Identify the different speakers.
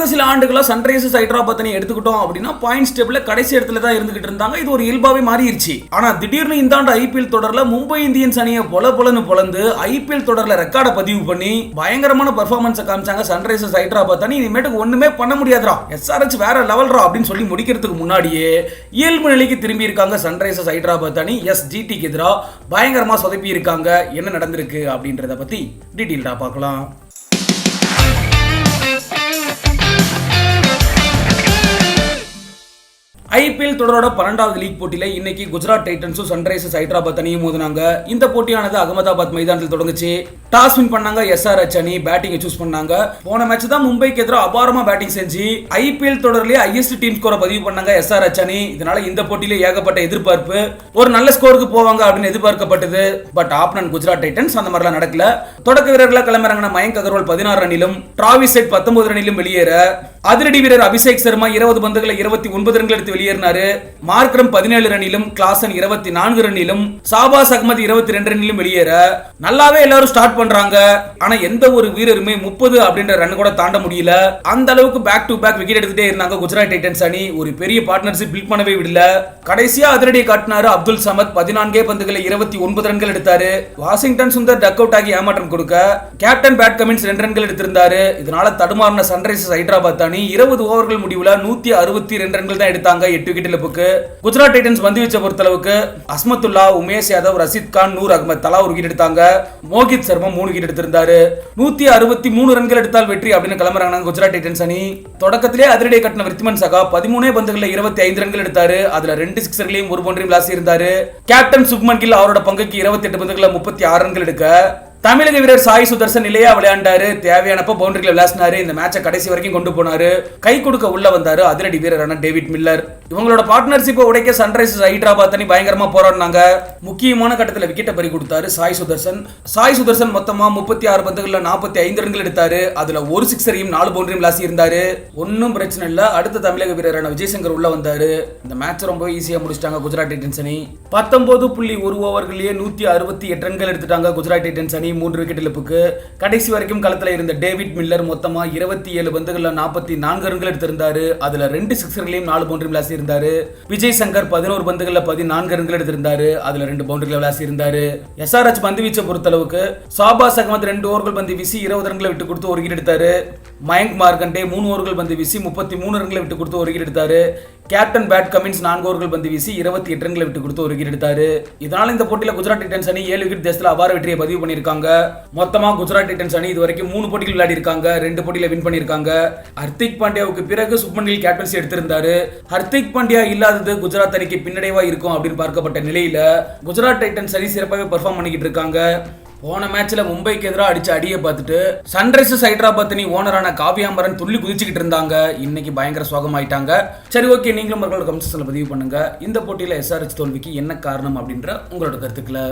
Speaker 1: கடந்த சில ஆண்டுகளாக சன்ரைசர்ஸ் ஹைதராபாத் எடுத்துக்கிட்டோம் அப்படின்னா பாயிண்ட் டேபிள்ல கடைசி இடத்துல தான் இருந்துகிட்டு இருந்தாங்க. இது ஒரு இயல்பாவே மாறிடுச்சு. ஆனா திடீர்னு இந்த ஆண்டு ஐபிஎல் தொடர்ல மும்பை இந்தியன்ஸ் அணியை பொல பொலன்னு பொலந்து ஐபிஎல் தொடர்ல ரெக்கார்டை பதிவு பண்ணி பயங்கரமான பர்ஃபார்மன்ஸை காமிச்சாங்க சன்ரைசர்ஸ் ஹைதராபாத் அணி. இனிமேட்டுக்கு ஒண்ணுமே பண்ண முடியாதுடா. எஸ்ஆர்எச் வேற லெவல்ரா அப்படின்னு சொல்லி முடிக்கிறதுக்கு முன்னாடியே இயல்பு நிலைக்கு திரும்பி இருக்காங்க சன்ரைசர்ஸ் ஹைதராபாத் அணி. எஸ் ஜிடிக்கு எதிராக பயங்கரமா சொதப்பி இருக்காங்க. என்ன நடந்திருக்கு அப்படின்றத பத்தி டீட்டெயில்டாக பார்க்கலாம். தொடரோட பன்னெண்டாவது லீக் போட்டியில இன்னைக்கு குஜராத் டைட்டன்ஸும் சன்ரைசர்ஸ் ஹைதராபாத் அணியும் மோதினாங்க. இந்த போட்டியானது அகமதாபாத் மைதானத்தில் தொடங்குச்சு. டாஸ் வின் பண்ணாங்க எஸ்ஆர்ஹெச் அணி. பேட்டிங்கை சூஸ் பண்ணாங்க. போன மேட்ச் தான் மும்பைக்கு எதிராக அபாரமா பேட்டிங் செஞ்சு ஐபிஎல் தொடர்லயே ஹையஸ்ட் டீம் ஸ்கோரை பதிவு பண்ணாங்க எஸ்ஆர்ஹெச் அணி. இதனால இந்த போட்டியில ஏகப்பட்ட எதிர்பார்ப்பு. ஒரு நல்ல ஸ்கோருக்கு போவாங்க அப்படின்னு எதிர்பார்க்கப்பட்டது. பட் ஆப்னன் குஜராத் டைட்டன்ஸ் அந்த மாதிரிலாம் நடக்கல. தொடக்க வீரர்களா கிளம்புறாங்க மயங்க் அகர்வால் பதினாறு ரனிலும் டிராவிஸ் செட் பத்தொன்பது ரனிலும் வெளியேற. அதிரடி வீரர் அபிஷேக் சர்மா இருபது பந்துகளை இருபத்தி ஒன்பது ரன்கள் எடுத்து வெளியேறினாரு. மார்க்ரம் பதினேழு ரன்னிலும் கிளாசன் இருபத்தி நான்கு ரன்னிலும் சாபாஸ் அகமது இருபத்தி ரெண்டு ரன்னிலும் வெளியேற. நல்லாவே எல்லாரும் ஸ்டார்ட் பண்றாங்க. ஆனா எந்த ஒரு வீரருமே முப்பது அப்படின்ற ரன் கூட தாண்ட முடியல. அந்த அளவுக்கு பேக் டு பேக் விக்கெட் எடுத்துட்டே இருந்தாங்க குஜராத் டைட்டன்ஸ் அணி. ஒரு பெரிய பார்ட்னர்ஷிப் பில்ட் பண்ணவே விடல. கடைசியா அதிரடி காட்டினாரு அப்துல் சமத். பதினான்கே பந்துகளை இருபத்தி ஒன்பது ரன்கள் எடுத்தாரு. வாஷிங்டன் சுந்தர் டக் அவுட் ஆகி ஏமாற்றம் கொடுக்க. கேப்டன் பேட் கமின்ஸ் ரெண்டு ரன்கள் எடுத்திருந்தாரு. இதனால தடுமாறின சன்ரைசர்ஸ் ஹைதராபாத் அணி. இருபது ஓவர்கள் முடிவுல நூத்தி அறுபத்தி ரெண்டு ரன்கள் தான் எடுத்தாங்க. எட்டு விக்கெட் இழப்புக்கு குஜராத் டைட்டன்ஸ் பந்து வீச்சை பொறுத்தளவுக்கு அஸ்மத்துல்லா உமேஷ் யாதவ் ரஷித் கான் நூர் அகமது தலா ஒரு விக்கெட் எடுத்தாங்க மோகித் சர்மா மூணு விக்கெட் எடுத்திருந்தாரு நூத்தி அறுபத்தி மூணு ரன்கள் எடுத்தால் வெற்றி அப்படின்னு கிளம்புறாங்க குஜராத் டைட்டன்ஸ் அணி. தொடக்கத்திலே அதிரடியை கட்டின விருத்திமன் சகா பதிமூணே பந்துகளில் இருபத்தி ஐந்து ரன்கள் எடுத்தாரு. அதுல ரெண்டு சிக்ஸர்களையும் ஒரு பவுண்டரியும் லாஸ் இருந்தாரு. கேப்டன் சுக்மன் கில் அவரோட பங்குக்கு இருபத்தி எட்டு பந்துகளில் முப்பத்தி ஆறு ரன்கள் எடுக்க தமிழக வீரர் சாய் சுதர்சன் நிலையா விளையாண்டாரு. தேவையானப்ப பவுண்டரியில விளாசினாரு. இந்த மேட்சை கடைசி வரைக்கும் கொண்டு போனாரு. கை கொடுக்க உள்ள வந்தாரு அதிரடி வீரரான டேவிட் மில்லர். இவங்களோட பார்ட்னர்ஷிப்பை உடைக்க சன்ரைசர்ஸ் ஹைதராபாத் அணி பயங்கரமா போராடினாங்க. முக்கியமான கட்டத்தில் விக்கெட்டை பறி கொடுத்தாரு சாய் சுதர்சன். சாய் சுதர்சன் மொத்தமா முப்பத்தி ஆறு பந்துகளில் நாற்பத்தி ஐந்து ரன்கள் எடுத்தாரு. அதுல ஒரு சிக்ஸரையும் நாலு பவுண்டரியும் விளாசி இருந்தாரு ஒன்றும் பிரச்சனை இல்லை. அடுத்த தமிழக வீரரான விஜயசங்கர் உள்ள வந்தாரு. இந்த மேட்ச் ரொம்ப ஈஸியா முடிச்சிட்டாங்க குஜராத் டைட்டன்ஸ் அணி. பத்தொன்பது புள்ளி ஒரு ஓவர்களையே நூத்தி அறுபத்தி எட்டு ரன்கள் எடுத்துட்டாங்க குஜராத் டைட்டன்ஸ் அணி. அணி மூன்று விக்கெட் இழப்புக்கு கடைசி வரைக்கும் களத்தில் இருந்த டேவிட் மில்லர் மொத்தமாக இருபத்தி ஏழு பந்துகளில் நாற்பத்தி நான்கு ரன்கள் எடுத்திருந்தாரு. அதில் ரெண்டு சிக்ஸர்களையும் நாலு பவுண்டரி விளாசி இருந்தார் விஜய் சங்கர் பதினோரு பந்துகளில் பதினான்கு ரன்கள் எடுத்திருந்தாரு. அதில் ரெண்டு பவுண்டரிகள் விளாசி இருந்தார் எஸ்ஆர்ஹெச் பந்து வீச்சை பொறுத்தளவுக்கு சாபாஸ் அகமது ரெண்டு ஓவர்கள் பந்து வீசி இருபது ரன்களை விட்டு கொடுத்து ஒரு எடுத்தார். மயங்க் மார்க்கண்டே மூணு ஓவர்கள் பந்து வீசி முப்பத்தி மூணு ரன்களை விட்டு கொடுத்து ஒரு எடுத்தார். கேப்டன் பேட் கமின்ஸ் நான்கு ஓவர்கள் பந்து வீசி இருபத்தி எட்டு ரன்களை விட்டு கொடுத்து ஒரு எடுத்தார். இதனால் இந்த போட்டியில் குஜராத் டைட்டன்ஸ் அணி ஏழு விக்கெட் தேசத்தில் அபார வெற்றியை பதிவு பண்ணியிருக்காங்க. மொத்தமா குஜராத் டைட்டன்ஸ் அணி இது வரைக்கும் மூணு போட்டிகள் விளையாடி இருக்காங்க ரெண்டு போட்டியில வின் பண்ணியிருக்காங்க. ஹர்திக் பாண்டியாவுக்கு பிறகு சுப்மன் கில் கேப்டன்சி எடுத்திருந்தாரு. ஹர்திக் பாண்டியா இல்லாதது குஜராத் அணிக்கு பின்னடைவா இருக்கும் அப்படின்னு பார்க்கப்பட்ட நிலையில குஜராத் டைட்டன்ஸ் அணி சிறப்பாகவே பெர்ஃபார்ம் பண்ணிக்கிட்டு இருக்காங்க. போன மேட்ச்ல மும்பைக்கு எதிராக அடிச்ச அடியை பார்த்துட்டு சன்ரைசர்ஸ் ஹைதராபாத் அணி ஓனரான காவியாம்பரன் துள்ளி குதிச்சுக்கிட்டு இருந்தாங்க. இன்னைக்கு பயங்கர சோகமாயிட்டாங்க. சரி ஓகே நீங்களும் மறுபடியும் கமெண்ட்ஸில் பதிவு பண்ணுங்க. இந்த போட்டியில எஸ்ஆர்ஹெச் தோல்விக்கு என்ன காரணம் அப்படின்ற உங்களோட கருத்துக்களை